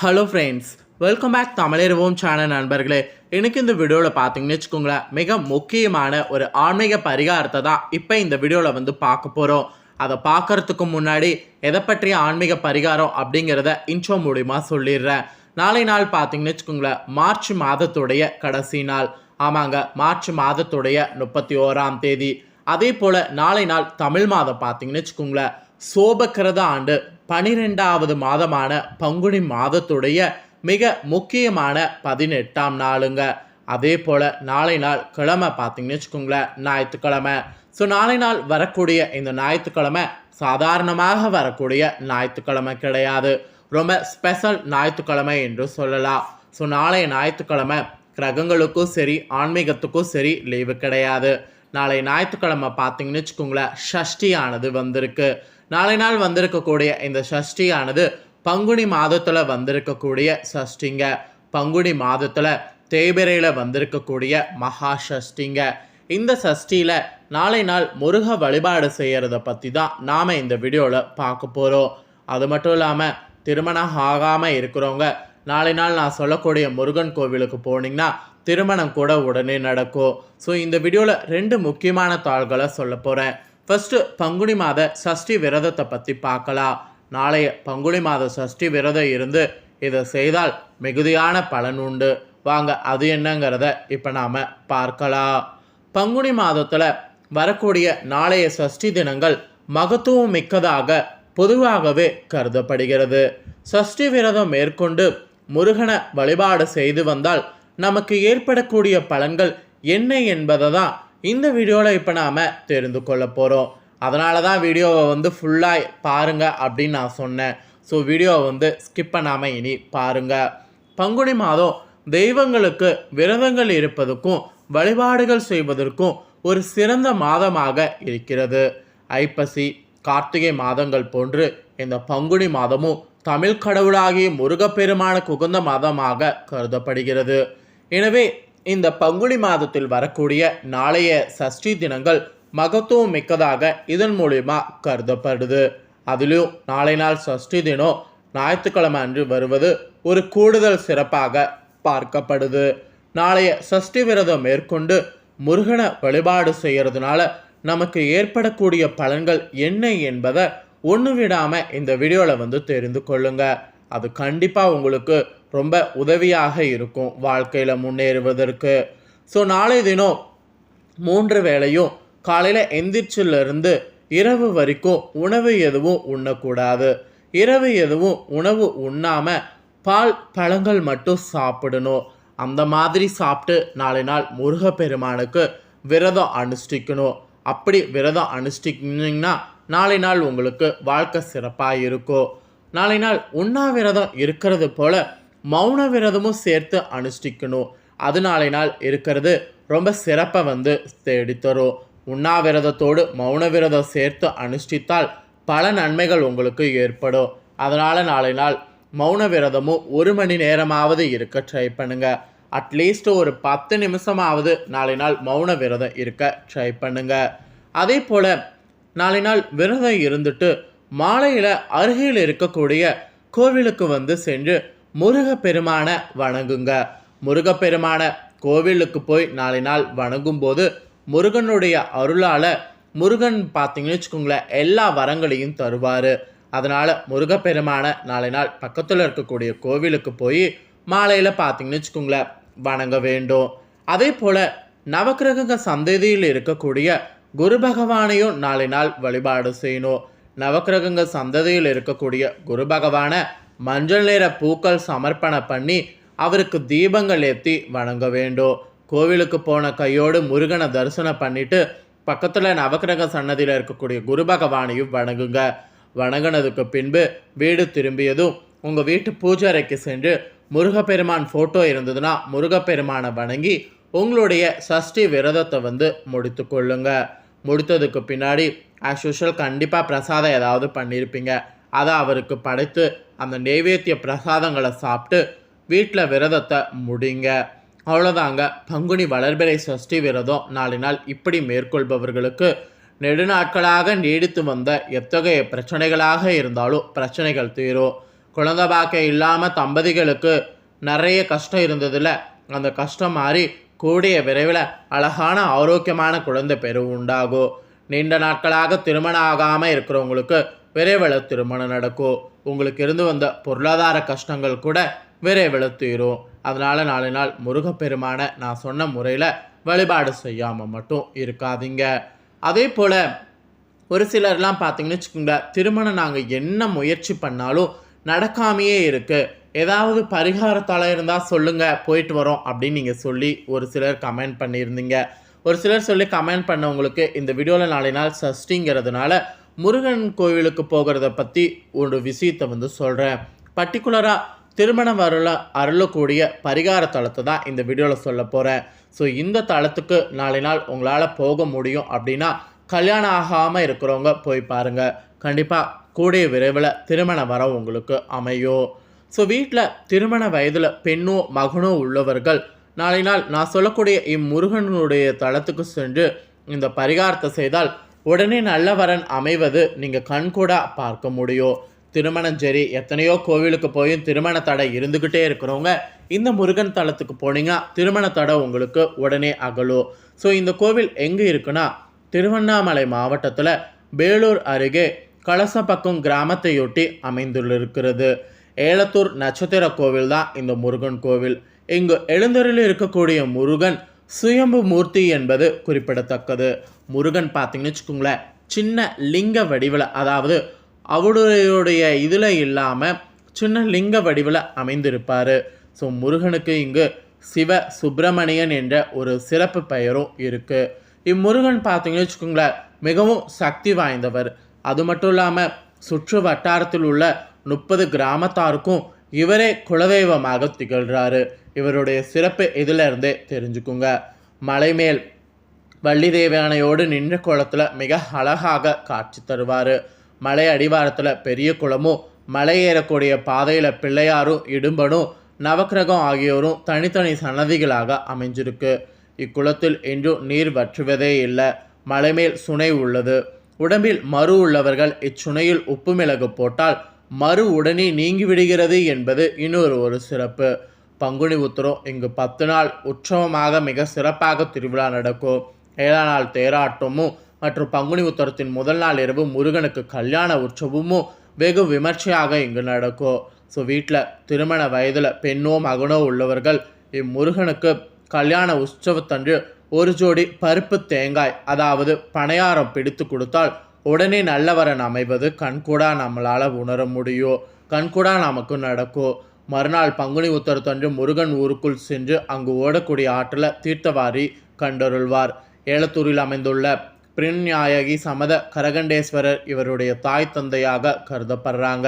Hello friends welcome back Tamizharuvom channel நண்பர்களே. எனக்கு இந்த வீடியோவில் பார்த்தீங்கன்னு வச்சுக்கோங்களேன் மிக முக்கியமான ஒரு ஆன்மீக பரிகாரத்தை தான் இப்போ இந்த வீடியோவில் வந்து பார்க்க போகிறோம் அதை பார்க்கறதுக்கு முன்னாடி எதை பற்றிய ஆன்மீக பரிகாரம் அப்படிங்கிறத இன்ட்ரோ மூலிமா சொல்லிடுறேன். நாளை நாள் பார்த்தீங்கன்னு வச்சுக்கோங்களேன் மார்ச் மாதத்துடைய கடைசி நாள். ஆமாங்க மார்ச் மாதத்துடைய முப்பத்தி ஓராம் தேதி. அதே போல் நாளை நாள் தமிழ் மாதம் பார்த்தீங்கன்னு வச்சுக்கோங்களேன் சோபக்கிரத ஆண்டு பனிரெண்டாவது மாதமான பங்குனி மாதத்துடைய மிக முக்கியமான பதினெட்டாம் நாளுங்க. அதே போல் நாளை நாள் கிழமை பார்த்தீங்கன்னு வச்சுக்கோங்களேன் ஞாயிற்றுக்கிழமை. ஸோ நாளை நாள் வரக்கூடிய இந்த ஞாயிற்றுக்கிழமை சாதாரணமாக வரக்கூடிய ஞாயிற்றுக்கிழமை கிடையாது. ரொம்ப ஸ்பெஷல் ஞாயிற்றுக்கிழமை என்று சொல்லலாம். ஸோ நாளைய ஞாயிற்றுக்கிழமை கிரகங்களுக்கும் சரி ஆன்மீகத்துக்கும் சரி லீவு கிடையாது. நாளை ஞாயிற்றுக்கிழமை பார்த்தீங்கன்னு வச்சுக்கோங்களேன் ஷஷ்டியானது வந்திருக்கு. நாளை நாள் வந்திருக்கக்கூடிய இந்த சஷ்டியானது பங்குனி மாதத்தில் வந்திருக்கக்கூடிய சஷ்டிங்க. பங்குனி மாதத்தில் தேய்பிரையில் வந்திருக்கக்கூடிய மகா சஷ்டிங்க. இந்த சஷ்டியில் நாளை நாள் முருக வழிபாடு செய்கிறத பற்றி தான் நாம் இந்த வீடியோவில் பார்க்க போகிறோம் அது மட்டும் இல்லாமல் திருமணம் ஆகாமல் இருக்கிறவங்க நாளை நாள் நான் சொல்லக்கூடிய முருகன் கோவிலுக்கு போனீங்கன்னா திருமணம் கூட உடனே நடக்கும். ஸோ இந்த வீடியோவில் ரெண்டு முக்கியமான தாள்களை சொல்ல போகிறேன் ஃபஸ்ட்டு பங்குனி மாத சஷ்டி விரதத்தை பற்றி பார்க்கலாம். நாளைய பங்குனி மாத சஷ்டி விரதம் இருந்து இதை செய்தால் மிகுதியான பலன் உண்டு. வாங்க அது என்னங்கிறத இப்போ நாம் பார்க்கலாம். பங்குனி மாதத்தில் வரக்கூடிய நாளைய சஷ்டி தினங்கள் மகத்துவம் மிக்கதாக பொதுவாகவே கருதப்படுகிறது. சஷ்டி விரதம் மேற்கொண்டு முருகனை வழிபாடு செய்து வந்தால் நமக்கு ஏற்படக்கூடிய பலன்கள் என்ன என்பதை தான் இந்த வீடியோவில் இப்போ நாம் தெரிந்து கொள்ள போகிறோம் அதனால தான் வீடியோவை வந்து ஃபுல்லாக பாருங்கள் அப்படின்னு நான் சொன்னேன். ஸோ வீடியோவை வந்து ஸ்கிப் பண்ணாமல் இனி பாருங்கள் பங்குனி மாதம் தெய்வங்களுக்கு விரதங்கள் இருப்பதற்கும் வழிபாடுகள் செய்வதற்கும் ஒரு சிறந்த மாதமாக இருக்கிறது. ஐப்பசி கார்த்திகை மாதங்கள் போன்று இந்த பங்குனி மாதமும் தமிழ் கடவுளாகிய முருகப்பெருமானுக்கு உகந்த மாதமாக கருதப்படுகிறது. எனவே இந்த பங்குனி மாதத்தில் வரக்கூடிய நாளைய சஷ்டி தினங்கள் மகத்துவம் மிக்கதாக இதன் மூலியமா கருதப்படுது. அதிலும் நாளை நாள் சஷ்டி தினம் ஞாயிற்றுக்கிழமை அன்று வருவது ஒரு கூடுதல் சிறப்பாக பார்க்கப்படுது. நாளைய சஷ்டி விரதம் மேற்கொண்டு முருகனை வழிபாடு செய்கிறதுனால நமக்கு ஏற்படக்கூடிய பலன்கள் என்ன என்பதை ஒன்று விடாமல் இந்த வீடியோவில் வந்து தெரிந்து கொள்ளுங்கள் அது கண்டிப்பாக உங்களுக்கு ரொம்ப உதவியாக இருக்கும் வாழ்க்கையில் முன்னேறுவதற்கு. ஸோ நாளை தினம் மூன்று வேளையும் காலையில் எந்திரிச்சிலிருந்து இரவு வரைக்கும் உணவு எதுவும் உண்ணக்கூடாது. இரவு எதுவும் உணவு உண்ணாமல் பால் பழங்கள் மட்டும் சாப்பிடணும். அந்த மாதிரி சாப்பிட்டு நாளை நாள் முருகப்பெருமானுக்கு விரதம் அனுஷ்டிக்கணும். அப்படி விரதம் அனுஷ்டிக்கினீங்கன்னா நாளை நாள் உங்களுக்கு வாழ்க்கை சிறப்பாக இருக்கும். நாளை நாள் உண்ணாவிரதம் இருக்கிறது போல மௌன விரதமும் சேர்த்து அனுஷ்டிக்கணும். அது நாளை நாள் இருக்கிறது ரொம்ப சிறப்பை வந்து தேடித்தரும். உண்ணாவிரதத்தோடு மௌன விரதம் சேர்த்து அனுஷ்டித்தால் பல நன்மைகள் உங்களுக்கு ஏற்படும். அதனால் நாளை நாள் மௌன விரதமும் ஒரு மணி நேரமாவது இருக்க ட்ரை பண்ணுங்கள் அட்லீஸ்ட் ஒரு பத்து நிமிஷமாவது நாளை நாள் மௌன விரதம் இருக்க ட்ரை பண்ணுங்கள் அதே போல் நாளை நாள் விரதம் இருந்துட்டு மாலையில் அருகில் இருக்கக்கூடிய கோவிலுக்கு வந்து சென்று முருகப்பெருமானை வணங்குங்க. முருகப்பெருமானை கோவிலுக்கு போய் நாளை நாள் வணங்கும்போது முருகனுடைய அருளால் முருகன் பார்த்தீங்கன்னு வச்சுக்கோங்களேன் எல்லா வரங்களையும் தருவார். அதனால் முருகப்பெருமானை நாளை நாள் பக்கத்தில் இருக்கக்கூடிய கோவிலுக்கு போய் மாலையில் பார்த்தீங்கன்னு வச்சுக்கோங்களேன் வணங்க வேண்டும். அதே போல் நவக்கிரக சந்ததியில் இருக்கக்கூடிய குரு பகவானையும் நாளை நாள் வழிபாடு செய்யணும். நவக்கிரகங்க சந்ததியில் இருக்கக்கூடிய குரு பகவானை மஞ்சள் நிற பூக்கள் சமர்ப்பணம் பண்ணி அவருக்கு தீபங்கள் ஏற்றி வணங்க வேண்டும். கோவிலுக்கு போன கையோடு முருகனை தரிசனம் பண்ணிட்டு பக்கத்தில் நவக்கிரக சன்னதியில் இருக்கக்கூடிய குரு பகவானையும் வணங்குங்க. வணங்கினதுக்கு பின்பு வீடு திரும்பியதும் உங்கள் வீட்டு பூஜாரைக்கு சென்று முருகப்பெருமான் ஃபோட்டோ இருந்ததுன்னா முருகப்பெருமானை வணங்கி உங்களுடைய சஷ்டி விரதத்தை வந்து முடித்து கொள்ளுங்க. முடித்ததுக்கு பின்னாடி ஆஸ் யூஷுவல் கண்டிப்பாக பிரசாதம் ஏதாவது பண்ணியிருப்பீங்க அதை அவருக்கு படைத்து அந்த நெய்வேத்திய பிரசாதங்களை சாப்பிட்டு வீட்டில் விரதத்தை முடிங்க. அவ்வளோதாங்க பங்குனி வளர்பிறை சஷ்டி விரதம் நாலு நாள் இப்படி மேற்கொள்பவர்களுக்கு நெடுநாட்களாக நீடித்து வந்த எத்தகைய பிரச்சனைகளாக இருந்தாலும் பிரச்சனைகள் தீரும். குழந்தை பாக்கியம் இல்லாமல் தம்பதிகளுக்கு நிறைய கஷ்டம் இருந்ததில் அந்த கஷ்டம் மாறி கூடிய விரைவில் அழகான ஆரோக்கியமான குழந்தை பெரு உண்டாகும். நீண்ட நாட்களாக திருமணம் ஆகாமல் இருக்கிறவங்களுக்கு விரைவில் திருமணம் நடக்கும் உங்களுக்கு இருந்து வந்த பொருளாதார கஷ்டங்கள் கூட விரைவில் தீரும் அதனால் நாலு நாள் முருகப்பெருமானை நான் சொன்ன முறையில் வழிபாடு செய்யாமல் மட்டும் இருக்காதீங்க. அதே போல் ஒரு சிலர்லாம் பார்த்தீங்கன்னு வச்சுக்கோங்களேன் திருமணம் நாங்கள் என்ன முயற்சி பண்ணாலும் நடக்காமையே இருக்குது ஏதாவது பரிகாரத்தால் இருந்தால் சொல்லுங்கள் போயிட்டு வரோம் அப்படின்னு நீங்கள் சொல்லி ஒரு சிலர் கமெண்ட் பண்ணியிருந்தீங்க. ஒரு சிலர் சொல்லி கமெண்ட் பண்ணவங்களுக்கு இந்த வீடியோவில் நாளை நாள் சஷ்டிங்கிறதுனால முருகன் கோவிலுக்கு போகிறத பற்றி ஒரு விஷயத்தை வந்து சொல்கிறேன் பர்டிகுலராக திருமணம் வரல அருளக்கூடிய பரிகார தளத்தை தான் இந்த வீடியோவில் சொல்ல போகிறேன் ஸோ இந்த தளத்துக்கு நாளை நாள் உங்களால் போக முடியும் அப்படின்னா கல்யாணம் ஆகாமல் இருக்கிறவங்க போய் பாருங்கள் கண்டிப்பாக கூடிய விரைவில் திருமண வரம் உங்களுக்கு அமையும். ஸோ வீட்டில் திருமண வயதில் பெண்ணோ மகனோ உள்ளவர்கள் நாளை நாள் நான் சொல்லக்கூடிய இம்முருகனுடைய தளத்துக்கு சென்று இந்த பரிகாரத்தை செய்தால் உடனே நல்ல வரன் அமைவது நீங்கள் கண்கூடா பார்க்க முடியும். திருமணம் சரி எத்தனையோ கோவிலுக்கு போயும் திருமண தடை இருந்துக்கிட்டே இருக்கிறவங்க இந்த முருகன் தலத்துக்கு போனீங்கன்னா திருமண தடை உங்களுக்கு உடனே அகலும். ஸோ இந்த கோவில் எங்கே இருக்குன்னா திருவண்ணாமலை மாவட்டத்தில் வேலூர் அருகே கலசப்பக்கம் கிராமத்தையொட்டி அமைந்துள்ளிருக்கிறது. ஏலத்தூர் நட்சத்திர கோவில் தான் இந்த முருகன் கோவில். இங்கு எழுந்தருளில் இருக்கக்கூடிய முருகன் சுயம்பு மூர்த்தி என்பது குறிப்பிடத்தக்கது. முருகன் பார்த்தீங்கன்னு வச்சுக்கோங்களேன் சின்ன லிங்க வடிவில் அதாவது அவருடைய இதில் இல்லாமல் சின்ன லிங்க வடிவில் அமைந்திருப்பார். ஸோ முருகனுக்கு இங்கு சிவ சுப்பிரமணியன் என்ற ஒரு சிறப்பு பெயரும் இருக்குது இம்முருகன் பார்த்தீங்கன்னு வச்சுக்கோங்களேன் மிகவும் சக்தி வாய்ந்தவர். அது மட்டும் இல்லாமல் சுற்று வட்டாரத்தில் உள்ள முப்பது கிராமத்தாருக்கும் இவரே குலதெய்வமாக திகழ்கிறாரு இவருடைய சிறப்பு இதில் இருந்தே தெரிஞ்சுக்குங்க. மலைமேல் வள்ளி தேவயானையோடு நின்ற குளத்தில் மிக அழகாக காட்சி தருவார். மலை அடிவாரத்தில் பெரிய குளமும் மலை ஏறக்கூடிய பாதையில் பிள்ளையாரும் இடும்பனும் நவக்கிரகம் ஆகியோரும் தனித்தனி சன்னதிகளாக அமைஞ்சிருக்கு. இக்குளத்தில் இன்றும் நீர் வற்றுவதே இல்லை. மலைமேல் சுனை உள்ளது. உடம்பில் மறு உள்ளவர்கள் இச்சுனையில் உப்பு மிளகு போட்டால் மறு உடனே நீங்கிவிடுகிறது என்பது இன்னொரு ஒரு சிறப்பு. பங்குனி உத்திரம் இங்கு பத்து நாள் உற்சவமாக மிக சிறப்பாக திருவிழா நடக்கும். ஏழாம் நாள் தேராட்டமும் மற்றும் பங்குனி உத்தரத்தின் முதல் நாள் இரவு முருகனுக்கு கல்யாண உற்சவமும் வெகு விமர்சையாக இங்கு நடக்கும். ஸோ வீட்டில் திருமண வயதில் பெண்ணோ மகனோ உள்ளவர்கள் இம்முருகனுக்கு கல்யாண உற்சவத்தன்று ஒரு ஜோடி பருப்பு தேங்காய் அதாவது பணையாரம் பிடித்து கொடுத்தால் உடனே நல்லவரன் அமைவது கண்கூடா நம்மளால் உணர முடியும் கண்கூடா நமக்கு நடக்கும் மறுநாள் பங்குனி உத்தரத்தன்று முருகன் ஊருக்குள் சென்று அங்கு ஓடக்கூடிய ஆற்றில் தீர்த்தவாரி கண்டருள்வார். ஏலத்தூரில் அமைந்துள்ள பிரின்நாயகி சமத கரகண்டேஸ்வரர் இவருடைய தாய் தந்தையாக கருதப்படுறாங்க.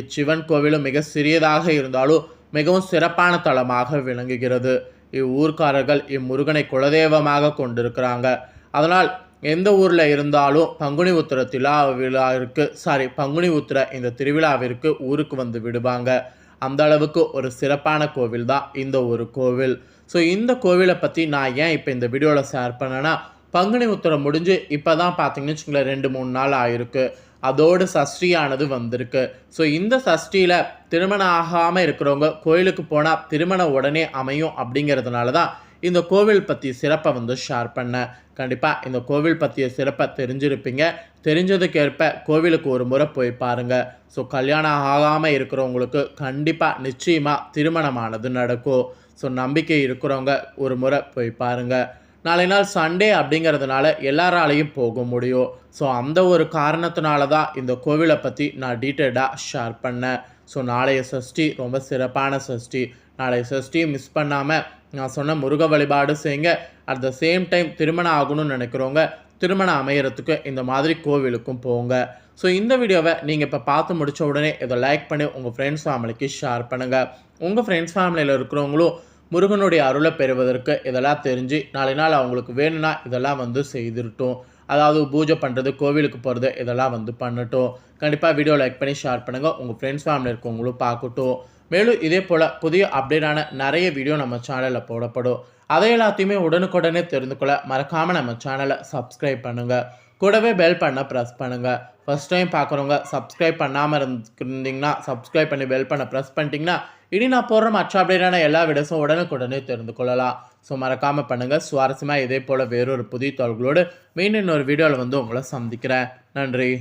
இச்சிவன் கோவிலும் மிக சிறியதாக இருந்தாலும் மிகவும் சிறப்பான தலமாக விளங்குகிறது. இவ்வூர்க்காரர்கள் இம்முருகனை குலதெய்வமாக கொண்டிருக்கிறாங்க. அதனால் எந்த ஊரில் இருந்தாலும் பங்குனி உத்திர திலா விழாவிற்கு சாரி பங்குனி உத்திர இந்த திருவிழாவிற்கு ஊருக்கு வந்து விடுவாங்க. அந்த அளவுக்கு ஒரு சிறப்பான கோவில் தான் இந்த ஒரு கோவில். ஸோ இந்த கோவிலை பற்றி நான் ஏன் இப்போ இந்த வீடியோவில் ஷேர் பண்ணேன்னா பங்குனி உத்திரம் முடிஞ்சு இப்போ தான் பார்த்தீங்கன்னு வச்சுங்களேன் ரெண்டு மூணு நாள் ஆயிருக்கு. அதோடு சஷ்டியானது வந்திருக்கு. ஸோ இந்த சஷ்டியில் திருமணம் ஆகாமல் இருக்கிறவங்க கோயிலுக்கு போனால் திருமணம் உடனே அமையும் அப்படிங்கிறதுனால தான் இந்த கோவில் பற்றி சிறப்பை வந்து ஷேர் பண்ணேன் கண்டிப்பாக இந்த கோவில் பற்றிய சிறப்பை தெரிஞ்சிருப்பீங்க. தெரிஞ்சதுக்கேற்ப கோவிலுக்கு ஒரு முறை போய் பாருங்கள் ஸோ கல்யாணம் ஆகாமல் இருக்கிறவங்களுக்கு கண்டிப்பாக நிச்சயமாக திருமணமானது நடக்கும். ஸோ நம்பிக்கை இருக்கிறவங்க ஒரு முறை போய் பாருங்கள் நாளை நாள் சண்டே அப்படிங்கிறதுனால எல்லாராலையும் போக முடியும். ஸோ அந்த ஒரு காரணத்தினால தான் இந்த கோவிலை பற்றி நான் டீட்டெயில்டாக ஷேர் பண்ணேன். ஸோ நாளைய சஷ்டி ரொம்ப சிறப்பான சஷ்டி. நாளைய சஷ்டியை மிஸ் பண்ணாமல் நான் சொன்ன முருக வழிபாடு செய்யுங்க. அட் த சேம் டைம் திருமணம் ஆகணும்னு நினைக்கிறவங்க திருமணம் அமையறதுக்கு இந்த மாதிரி கோவிலுக்கும் போங்க. ஸோ இந்த வீடியோவை நீங்கள் இப்போ பார்த்து முடித்த உடனே இதை லைக் பண்ணி உங்கள் ஃப்ரெண்ட்ஸ் ஃபேமிலிக்கு ஷேர் பண்ணுங்கள் உங்கள் ஃப்ரெண்ட்ஸ் ஃபேமிலியில் இருக்கிறவங்களும் முருகனுடைய அருளை பெறுவதற்கு இதெல்லாம் தெரிஞ்சு நாளை நாள் அவங்களுக்கு வேணும்னா இதெல்லாம் வந்து செய்திருட்டும். அதாவது பூஜை பண்ணுறது கோவிலுக்கு போகிறது இதெல்லாம் வந்து பண்ணட்டும். கண்டிப்பாக வீடியோ லைக் பண்ணி ஷேர் பண்ணுங்கள் உங்கள் ஃப்ரெண்ட்ஸ் ஃபேமிலி இருக்கவங்களும் பார்க்கட்டும். மேலும் இதே போல் புதிய அப்டேட்டான நிறைய வீடியோ நம்ம சேனலில் போடப்படும். அதை எல்லாத்தையுமே உடனுக்குடனே தெரிந்து கொள்ள மறக்காமல் நம்ம சேனலை சப்ஸ்கிரைப் பண்ணுங்கள் கூடவே பெல் பண்ண ப்ரெஸ் பண்ணுங்கள் ஃபஸ்ட் டைம் பார்க்குறவங்க சப்ஸ்கிரைப் பண்ணாமல் இருந்திருந்தீங்கன்னா சப்ஸ்கிரைப் பண்ணி பெல் பண்ண ப்ரெஸ் பண்ணிட்டீங்கன்னா இனி நான் போடுற மற்ற அப்டேட்டான எல்லா வீடியோஸும் உடனுக்குடனே தெரிந்து கொள்ளலாம். ஸோ மறக்காமல் பண்ணுங்கள் சுவாரஸ்யமாக இதே போல் வேறொரு புதிய தகவல்களோடு மீண்டும் இன்னொரு வீடியோவில் வந்து உங்களை சந்திக்கிறேன். நன்றி.